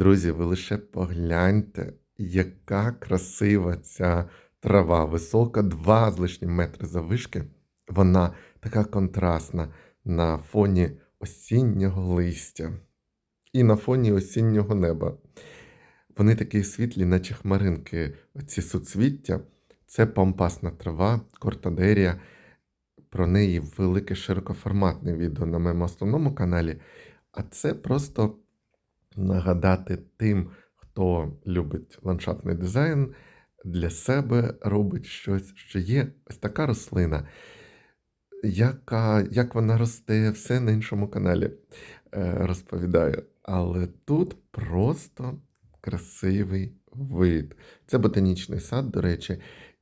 Друзі, ви лише погляньте, яка красива ця трава, висока, 2 з лишнім метри заввишки. Вона така контрастна на фоні осіннього листя і на фоні осіннього неба. Вони такі світлі, наче хмаринки. Оці суцвіття це пампасна трава, кортадерія. Про неї велике широкоформатне відео на моєму основному каналі. А це просто нагадати тим, хто любить ландшафтний дизайн, для себе робить щось, що є ось така рослина, яка, як вона росте, все на іншому каналі е, розповідаю. Але тут просто красивий вид. Це ботанічний сад, до речі,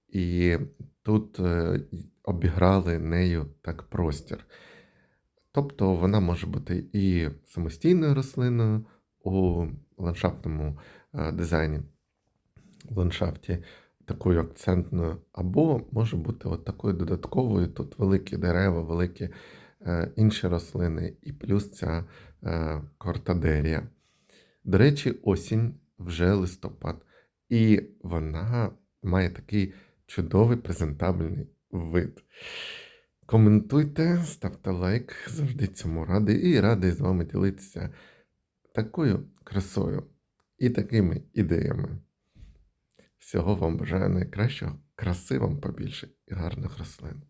і тут е, обіграли нею так простір. Тобто вона може бути і самостійною рослиною у ландшафтному е, дизайні, в ландшафті такою акцентною, або може бути от такою додатковою, тут великі дерева, великі е, інші рослини, і плюс ця е, кортадерія. До речі, осінь вже листопад, і вона має такий чудовий презентабельний вид. Коментуйте, ставте лайк, завжди цьому радий і радий з вами ділитися такою красою і такими ідеями. Всього вам бажаю найкращого, краси вам побільше і гарних рослин.